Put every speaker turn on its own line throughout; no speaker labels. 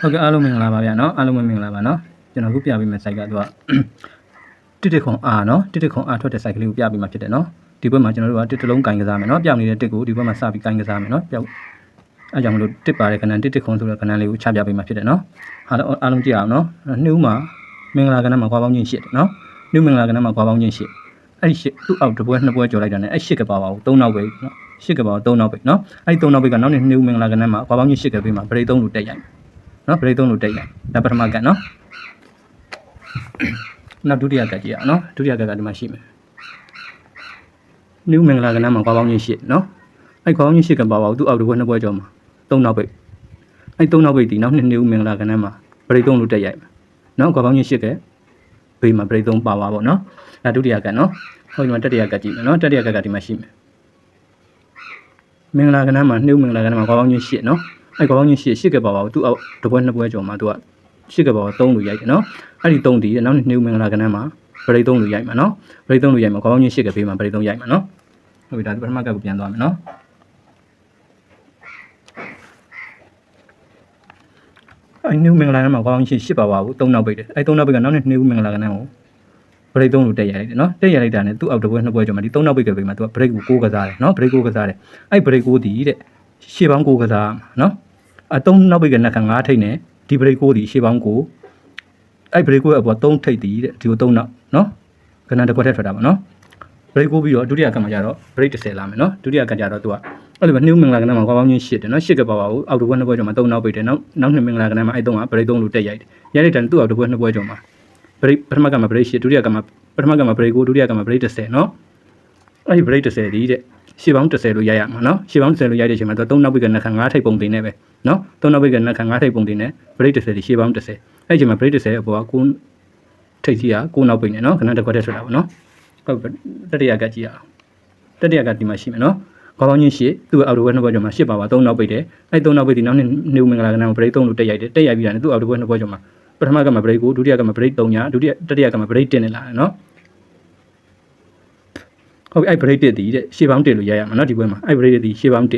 ဟုတ်ကဲ့အားလုံးမင်္ဂလာပါဗျာနော်အားလုံးပဲမင်္ဂလာပါနော်ကျွန်တော်ခုပြပေးမယ့် site ကသူကတစ်တစ်ခွန်အားနော်တစ်တစ်ခွန်အားထွက်တဲ့ site ကလေးကိုပြပေးမှာဖြစ်တယ်နော်ဒီဘက်မှာကျွန်တော်တို့ကတစ်တစ်လုံးကင်ကစားမယ်နော်ပြောင်းနေတဲ့တစ်ကိုဒီဘက်မှာစပြီးကင်ကစားမယ်နော်ပြောင်းအဲကြောင့်မလို့တစ်ပါတဲ့ခဏတစ်တစ်ခွန်ဆိုတဲ့ခဏလေးကိုချပြပေးမှာဖြစ်တယ်နော်အားလုံးအားလုံးကြည့်အောင်နော်နှူးမှာမင်္ဂလာကဏ္ဍမှာကွာပေါင်းချင်းရှစ်တယ်နော်နှူးမင်္ဂလာကဏ္ဍမှာကွာပေါင်းချင်းရှစ်အဲ့ဒီရှစ်သူ့အောက်တစ်ပွဲနှစ်ပွဲကြော်လိုက်တာနဲ့အဲ့ရှစ်ကပါပါဘူးသုံးနောက်ပဲနော်ရှစ်ကပါသုံးနောက်ပဲနော်အဲ့ဒီသုံးနောက်ပဲကနောက်နေ့နှူးမင်္ဂလာကဏ္ဍမှာကွာပေါင်းချင်းရှစ်ကပေးမှာဗရိတ်သုံးလို့တက်ရိုက် နော်ဗရိတ်သုံးလို့တက်ရိုက်ဒါပထမကဏ္ဍနော်နောက်ဒုတိယကတ်ကြည့်ရအောင်နော်ဒုတိယကတ်ကဒီမှာရှိမယ်နူးမင်္ဂလာကဏ္ဍမှာကွာပေါင်းချင်းရှစ်နော်အဲ့ကွာပေါင်းချင်းရှစ်ကပါပါဘူးသူ့အောက်တစ်ပွဲနှစ်ပွဲကျော်မှာသုံးနောက်ပိတ်အဲ့သုံးနောက်ပိတ်ဒီနောက်နှစ်နူးမင်္ဂလာကဏ္ဍမှာပရိသုံးလို့တက်ရိုက်မယ်နော်ကွာပေါင်းချင်းရှစ်ကဘေးမှာပရိသုံးပါပါပေါ့နော်ဒါဒုတိယကတ်နော်ဟိုဒီမှာတတိယကတ်ကြည့်မယ်နော်တတိယကတ်ကဒီမှာရှိမယ်မင်္ဂလာကဏ္ဍမှာနှုတ်မင်္ဂလာကဏ္ဍမှာကွာပေါင်းချင်းရှစ်နော် အဲ့ကွာပေါင်းချင်းရှစ်ရှစ်ကပါပါဘူးသူ့အောက်တစ်ပွဲနှစ်ပွဲကျော်မှာသူကရှစ်ကပါပါသုံးလို့ရိုက်တယ်နော်အဲ့ဒီ3ဒီနောက်နေ့နှုတ်မင်္ဂလာကဏ္ဍမှာဗရိတ်3လို့ရိုက်မှာနော်ဗရိတ်3လို့ရိုက်မှာခေါင်းချင်းရှစ်ကပေးမှာဗရိတ်3ရိုက်မှာနော်ဟုတ်ပြီဒါပထမကပ်ကိုပြန်သွားမယ်နော်အဲ့နှုတ်မင်္ဂလာကဏ္ဍမှာခေါင်းချင်းရှစ်ပါပါဘူး3နောက်ပိတ်တယ်အဲ့3နောက်ပိတ်ကနောက်နေ့နှုတ်မင်္ဂလာကဏ္ဍကိုဗရိတ်3လို့တက်ရိုက်တယ်နော်တက်ရိုက်လိုက်တာနဲ့သူ့အောက်တစ်ပွဲနှစ်ပွဲကျော်မှာဒီ3နောက်ပိတ်ကပေးမှာသူကဗရိတ်ကို6ကစားတယ်နော်ဗရိတ်6ကစားတယ်အဲ့ဗရိတ်6ဒီတဲ့ရှေ့ပေါင်း6ကစားနော် အ3နောက်ပိတ်ကနှစ်ခါ9ထိတ်နဲ့ဒီဗရိတ်6ဒီရှေ့ပေါင်း9အဲ့ဘရိတ်ကိုအပေါ်3ထိပ်တည်တဲ့ဒီကို3နောက်နော်ကဏ္ဍတစ်ခွက်ထည့်ထွက်တာပါနော်ဘရိတ်ကိုပြီးတော့ဒုတိယကံမှာကျတော့ဘရိတ်30လာမယ်နော်ဒုတိယကံကျတော့သူကအဲ့လိုပဲနှုတ်မင်္ဂလာကဏ္ဍမှာကွာပေါင်းချင်းရှစ်တယ်နော်ရှစ်ကပါပါဘူးအောက်တစ်ခွက်နှစ်ပွဲကျော်မှာ3နောက်ပိတ်တယ်နောက်နောက်နှစ်မင်္ဂလာကဏ္ဍမှာအဲ့3ကဘရိတ်3လို့တက်ရိုက်တယ်ရိုက်လိုက်တယ်သူ့အောက်တစ်ခွက်နှစ်ပွဲကျော်မှာဘရိတ်ပထမကံမှာဘရိတ်ရှစ်ဒုတိယကံမှာပထမကံမှာဘရိတ်ကိုဒုတိယကံမှာဘရိတ်30နော်အဲ့ဒီဘရိတ်30ဒီတဲ့ ရှေ့ပေါင်း30လို့ရိုက်ရမှာနော်ရှေ့ပေါင်း30လို့ရိုက်တဲ့အချိန်မှာသူ3နောက်ပိတ်ကနှစ်ခါ9ထိပ်ပုံတင်နေပဲနော်3နောက်ပိတ်ကနှစ်ခါ9ထိပ်ပုံတင်နေဘရိတ်30ဒီရှေ့ပေါင်း30အဲ့ဒီအချိန်မှာဘရိတ်30အပေါ်က9ထိတ်ကြီးကကိုနောက်ပိတ်နေနော်ခဏတစ်ခွက်တည်းဆိုတာပေါ့နော်ဟုတ်ပြီတတိယကကြည့်ရအောင်တတိယကဒီမှာရှိမယ်နော်ခေါင်းပေါင်းချင်းရှစ်သူ့အောက်တစ်ခွက်နှစ်ခွက်ကျော်မှာရှစ်ပါပါသုံးနောက်ပိတ်တယ်အဲ့သုံးနောက်ပိတ်ဒီနောက်နှစ်နေဦးမင်္ဂလာကနံဘရိတ်သုံးလို့တက်ရိုက်တယ်တက်ရိုက်ပြီးတာနဲ့သူ့အောက်တစ်ခွက်နှစ်ခွက်ကျော်မှာပထမကမှာဘရိတ်ကိုဒုတိယကမှာဘရိတ်3ညာဒုတိယတတိယကမှာဘရိတ်1နဲ့လာတယ်နော် ဟုတ်ပြီအဲ့ဘရိတ်1တည်တဲ့ရှေ့ပေါင်း1လို့ရိုက်ရမှာနော်ဒီဘက်မှာအဲ့ဘရိတ်1တည်ရှေ့ပေါင်း1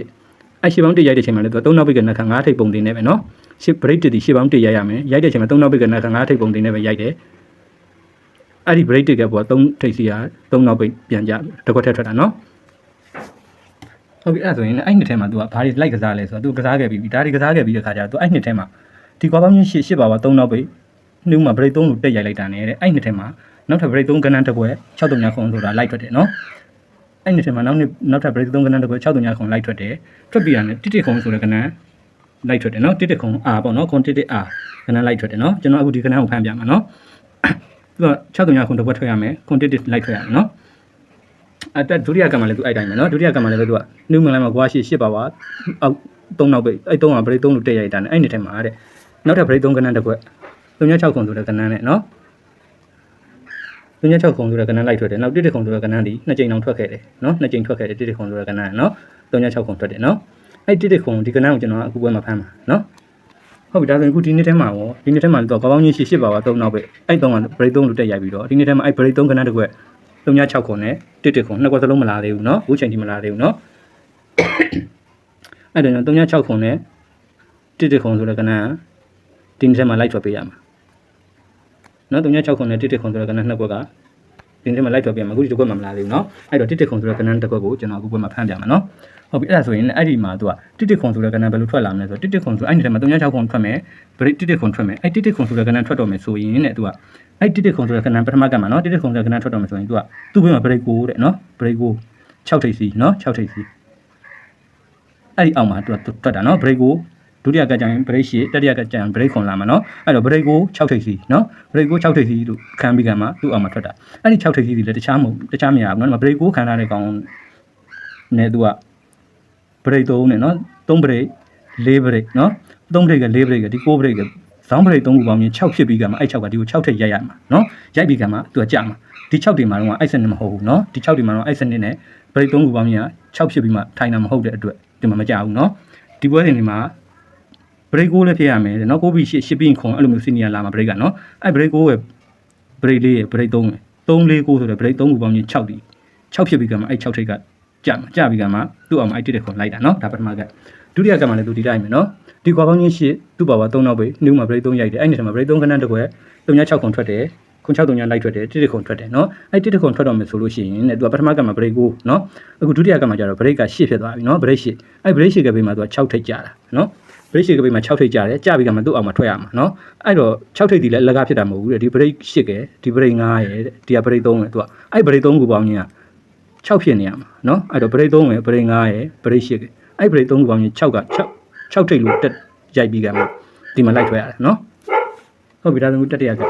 အဲ့ရှေ့ပေါင်း1ရိုက်တဲ့အချိန်မှာလည်းသူက3နောက်ပိတ်ကနခါ9ထိပ်ပုံတင်နေပဲနော်ရှေ့ဘရိတ်1တည်ရှေ့ပေါင်း1ရိုက်ရမယ်ရိုက်တဲ့အချိန်မှာ3နောက်ပိတ်ကနခါ9ထိပ်ပုံတင်နေပဲရိုက်တယ် အဲ့ဒီ break တွေကပေါ့3ထိပ်စီက3နောက်ပိတ်ပြန်ကြတစ်ခွက်ထက်ထွက်တာနော်ဟုတ်ပြီအဲ့ဒါဆိုရင်လည်းအဲ့နှစ်ထဲမှာ तू ကဘာတွေလိုက်ကစားလဲဆိုတော့ तू ကစားခဲ့ပြီးပြီဒါတွေကစားခဲ့ပြီးတဲ့ခါကျတော့ तू အဲ့နှစ်ထဲမှာဒီကွာပေါင်းချင်းရှစ်ရှစ်ပါပါ3နောက်ပိတ်နှုတ်မှာ break 3လို့တက်ရိုက်လိုက်တာနဲ့တဲ့အဲ့နှစ်ထဲမှာနောက်ထပ် break 3ကဏ္ဍတစ်ခွက်6တုံညာခုံဆိုတာလိုက်ထွက်တယ်နော် အဲ့နှစ်ထဲမှာနောက်နှစ်နောက်ထပ် break 3ကဏ္ဍတစ်ခွက်6တုံညာခုံလိုက်ထွက်တယ်ထွက်ပြီးတာနဲ့တစ်တစ်ခုံဆိုတဲ့ကဏ္ဍလိုက်ထွက်တယ်နော်တစ်တစ်ခုံ R ပေါ့နော်ခွန်တစ်တစ် R ကဏ္ဍလိုက်ထွက်တယ်နော်ကျွန်တော်အခုဒီကဏ္ဍကိုဖမ်းပြမှာနော်သူက6တုံညာခုတစ်ခွက်ထွက်ရမယ် quantitative လိုက်ထွက်ရမယ်နော်အဲ့တက်ဒုတိယကံမှာလည်းသူအဲ့တိုင်းပဲနော်ဒုတိယကံမှာလည်းသူကနှုတ်မလိုင်းမှာကွာရှိ8ပါပါအောက်3နောက်ပဲအဲ့3က break 3လို့တက်ရိုက်တာနဲ့အဲ့နှစ်ထဲမှာတဲ့နောက်ထပ် break 3ကဏ္ဍတစ်ခွက်36ခုဆိုတဲ့ကဏ္ဍနဲ့နော် 36ခုဆိုတဲ့ကဏ္ဍလိုက်ထွက်တယ်နောက်1တစ်ခုဆိုတဲ့ကဏ္ဍဒီနှစ်ကြိမ်အောင်ထွက်ခဲ့တယ်နော်နှစ်ကြိမ်ထွက်ခဲ့တယ်1တစ်ခုဆိုတဲ့ကဏ္ဍနဲ့နော်36ခုထွက်တယ်နော်အဲ့1တစ်ခုဒီကဏ္ဍကိုကျွန်တော်အခုပွဲမှာဖမ်းမှာနော်ဟုတ်ပြီဒါဆိုရင်အခုဒီနေ့ထဲမှာရောဒီနေ့ထဲမှာတော့ကောင်းကောင်းကြီးရှစ်ရှစ်ပါပါ3နောက်ပဲအဲ့3က break 3လို့တက်ရိုက်ပြီးတော့ဒီနေ့ထဲမှာအဲ့ break 3ကဏ္ဍတစ်ခွက်36ခုနဲ့1တစ်ခုနှစ်ခွက်စလုံးမလာသေးဘူးနော်အခုချိန်ထိမလာသေးဘူးနော်အဲ့ဒါကြောင့်36ခုနဲ့1တစ်ခုဆိုတဲ့ကဏ္ဍကဒီနေ့ထဲမှာလိုက်ထွက်ပေးရမှာ နော်36ခုနဲ့1တစ်ခုဆိုတဲ့ကဏ္ဍနှစ်ခွက်ကဒီနေ့ထဲမှာလိုက်ထွက်ပေးရမှာအခုဒီတစ်ခွက်မှမလာသေးဘူးနော်အဲ့တော့1တစ်ခုဆိုတဲ့ကဏ္ဍတစ်ခွက်ကိုကျွန်တော်အခုပွဲမှာဖမ်းပြမှာနော်ဟုတ်ပြီအဲ့ဒါဆိုရင်အဲ့ဒီမှာသူကတစ်တစ်ခွန်ဆိုတဲ့ကဏ္ဍဘယ်လိုထွက်လာမလဲဆိုတော့တစ်တစ်ခွန်ဆိုအဲ့ဒီထဲမှာ36ခွန်ထွက်မယ်ဗရိတ်တစ်တစ်ခွန်ထွက်မယ်အဲ့တစ်တစ်ခွန်ဆိုတဲ့ကဏ္ဍထွက်တော့မယ်ဆိုရင်တဲ့သူကအဲ့တစ်တစ်ခွန်ဆိုတဲ့ကဏ္ဍပထမကမှာနော်တစ်တစ်ခွန်ဆိုတဲ့ကဏ္ဍထွက်တော့မယ်ဆိုရင်သူကသူ့ဘက်မှာဗရိတ်ကိုတဲ့နော်ဗရိတ်ကို6ထိပ်စီနော်6ထိပ်စီအဲ့ဒီအောက်မှာသူကထွက်တာနော်ဗရိတ်ကို ဒုတိယကကြရင်ဗရိတ်ရှိတတိယကကြရင်ဗရိတ်ခွန်လာမှာနော်အဲ့တော့ဗရိတ်ကို6ထိပ်စီနော်ဗရိတ်ကို6ထိပ်စီလို့ခံပြီးကမှသူ့အောက်မှာထွက်တာအဲ့ဒီ6ထိပ်စီဒီလည်းတခြားမဟုတ်တခြားမရဘူးနော်ဗရိတ်ကိုခံထားတဲ့ကောင်နဲ့သူကဘရိတ်3နဲ့နော်3ဘရိတ်4ဘရိတ်နော်3ဘရိတ်က4ဘရိတ်ကဒီ6ဘရိတ်ကဇောင်းဘရိတ်3ခုပေါင်းရင်6ဖြစ်ပြီးကမှအဲ့6ကဒီကို6ထည့်ရိုက်ရမှာနော်ရိုက်ပြီးကမှသူကကြာမှာဒီ6တွေမှာတော့အဲ့စနစ်မဟုတ်ဘူးနော်ဒီ6တွေမှာတော့အဲ့စနစ်နဲ့ဘရိတ်3ခုပေါင်းရင်6ဖြစ်ပြီးမှထိုင်တာမဟုတ်တဲ့အတွက်ဒီမှာမကြဘူးနော်ဒီပွဲစဉ်တွေမှာ break ကိုလည်းဖြစ်ရမယ်တဲ့နော်ကိုပြီးရှစ်ရှစ်ပြီးခွန်အဲ့လိုမျိုးစီနီယာလာမှာ break ကနော်အဲ့ break ကိုပဲ break လေးရယ် break 3ရယ်3 4 9ဆိုတော့ break 3ခုပေါင်းရင်6ဒီ6ဖြစ်ပြီးကမှအဲ့6ထိပ်ကကြမှာကြပြီးကမှသူ့အောင်အဲ့တစ်တစ်ခွန်လိုက်တာနော်ဒါပထမကဒုတိယကမှလည်းသူဒီလိုက်မယ်နော်ဒီကွာပေါင်းချင်းရှစ်သူ့ပါပါ3နောက်ပဲနှူးမှာ break 3ရိုက်တယ်အဲ့နေ့ထဲမှာ break 3ခဏတစ်ခွက်3ည6ခွန်ထွက်တယ်ခွန်6တုံညာလိုက်ထွက်တယ်တစ်တစ်ခွန်ထွက်တယ်နော်အဲ့တစ်တစ်ခွန်ထွက်တော့မယ်ဆိုလို့ရှိရင်တဲ့သူကပထမကမှာ break ကိုနော်အခုဒုတိယကမှာကျတော့ break က8ဖြစ်သွားပြီနော် break 8အဲ့ break 8ကပေးမှာသူက6ထိပ်ကြတာနော် break 10ကပေးမှာ6ထိပ်ကြတယ်ကြပြီးကမှသူ့အောင်မှာထွက်ရမှာနော်အဲ့တော့6ထိပ်ဒီလည်းအလကားဖြစ်တာမဟုတ်ဘူးတဲ့ဒီ break 10ကဒီ break 9ရဲ့တဲ့ဒီက break 3ပဲသူကအဲ့ break 3ခုပေါင်းချင်းက6ဖြစ်နေရမှာနော်အဲ့တော့ break 3ပဲ break 9ရဲ့ break 10ကအဲ့ break 3ခုပေါင်းချင်း6က6 6ထိပ်လို့တက်ရိုက်ပြီးကမှဒီမှာလိုက်ထွက်ရတယ်နော်ဟုတ်ပြီဒါဆိုတတိယက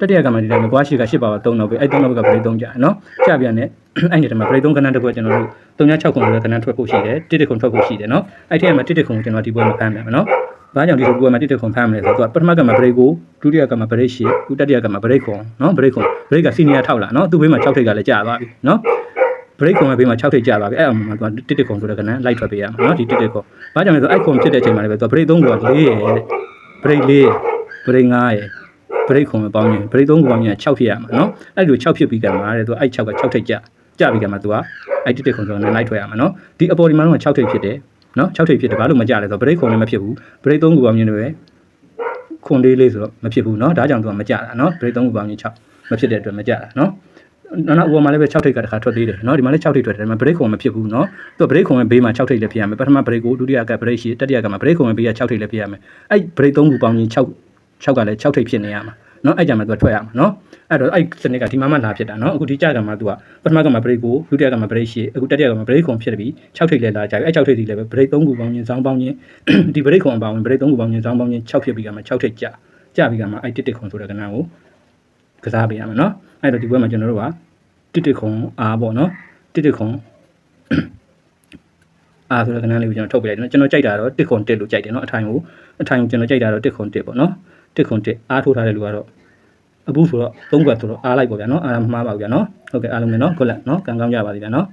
တတိယကမှဒီတိုင်းကွာရှိက8ပါပါ3တော့ပဲအဲ့3တော့က break 3ကြာနော်ကြာပြန်နဲ့အဲ့ဒီတည်းမှာ break 3ကဏ္ဍတစ်ခုကျွန်တော်တို့36ခုလည်းကဏ္ဍထွက်ဖို့ရှိတယ်တစ်တစ်ခုထွက်ဖို့ရှိတယ်နော်အဲ့ထက်မှာတစ်တစ်ခုကျွန်တော်ဒီပွဲမှာဖမ်းမယ်နော်ဘာကြောင့်ဒီလိုပွဲမှာတစ်တစ်ခုဖမ်းမလဲဆိုတော့သူကပထမကမှ break ကိုဒုတိယကမှ break 8ခုတတိယကမှ break ခွန်နော် break ခွန် break က senior ထောက်လာနော်သူ့ဘေးမှာ6ထိပ်ကလည်းကြာသွားပြီနော် break ခွန်ရဲ့ဘေးမှာ6ထိပ်ကြာပါပြီအဲ့အောင်မှာသူကတစ်တစ်ခုဆိုတဲ့ကဏ္ဍလိုက်ထွက်ပေးရမှာနော်ဒီတစ်တစ်ခုဘာကြောင့်လဲဆိုတော့အဲ့ခွန်ဖြစ်တဲ့အချိန်မှာလည်းပဲသူက break 3ခုက4ရဲ့တဲ့ break 4 break 5ရဲ့ break ခွန်ပဲပေါင်းရင် break 3ခုပေါင်းရင်6ဖြစ်ရမှာနော်အဲ့လို6ဖြစ်ပြီးကမှတဲ့သူအဲ့6က6ထိပ်ကြာကြာပြီးကမှသူကအဲ့တစ်တစ်ခုဆိုတော့လိုက်ထွက်ရမှာနော်ဒီအပေါ်ဒီမှာတော့6ထိပ်ဖြစ်တယ်နော်6ထိပ်ဖြစ်တယ်ဘာလို့မကြလဲဆိုတော့ break ခွန်လည်းမဖြစ်ဘူး break 3ခုပေါင်းရင်လည်းခွန်လေးလေးဆိုတော့မဖြစ်ဘူးเนาะဒါကြောင့်သူကမကြတာเนาะ break 3ခုပေါင်းရင်6မဖြစ်တဲ့အတွက်မကြတာเนาะနောက်နောက်ဥပမာလည်းပဲ6ထိပ်ကတစ်ခါထွက်သေးတယ်เนาะဒီမှာလည်း6ထိပ်ထွက်တယ်ဒီမှာ break ခွန်မဖြစ်ဘူးเนาะသူက break ခွန်ရဲ့ဘေးမှာ6ထိပ်လည်းဖြစ်ရမယ်ပထမ break ကိုဒုတိယက break ရှိတတိယကမှာ break ခွန်ရဲ့ဘေးက6ထိပ်လည်းဖြစ်ရမယ်အဲ့ break 3ခုပေါင်းရင်6 6ကလည်း6ထိပ်ဖြစ်နေရမှာနော်အဲ့ကြမှာသူကထွက်ရမှာနော်အဲ့တော့အဲ့စနစ်ကဒီမှာမှလာဖြစ်တာနော်အခုဒီကြကမှာသူကပထမကမှာ break ကိုဒုတိယကမှာ break ရှိအခုတတိယကမှာ break ကုန်ဖြစ်ပြီး6ထိပ်လဲလာကြပြီအဲ့6ထိပ်ဒီလည်းပဲ break 3ခုပေါင်းရင်ဇောင်းပေါင်းရင်ဒီ break ကုန်အပေါင်းရင် break 3ခုပေါင်းရင်ဇောင်းပေါင်းရင်6ဖြစ်ပြီးကမှာ6ထိပ်ကြကြပြီးကမှာအဲ့တစ်တစ်ကုန်ဆိုတဲ့ကဏ္ဍကိုကစားပေးရမှာနော်အဲ့တော့ဒီဘက်မှာကျွန်တော်တို့ကတစ်တစ်ကုန်အားပေါ့နော်တစ်တစ်ကုန်အားဆိုတဲ့ကဏ္ဍလေးကိုကျွန်တော်ထုတ်ပြလိုက်တယ်နော်ကျွန်တော်ကြိုက်တာတော့တစ်ကုန်တစ်လို့ကြိုက်တယ်နော်အထိုင်ကိုအထိုင်ကိုကျွန်တော်ကြိုက်တာတော့တစ်ကုန်တစ်ပေါ့နော် တစ်ခွန်တစ်အားထိုးထားတဲ့လူကတော့အဘူးဆိုတော့၃ခွက်ဆိုတော့အားလိုက်ပေါ့ဗျာနော်အားမမှားပါဘူးဗျာနော်ဟုတ်ကဲ့အားလုံးပဲနော်ခုလက်နော်ကံကောင်းကြပါစေဗျာနော်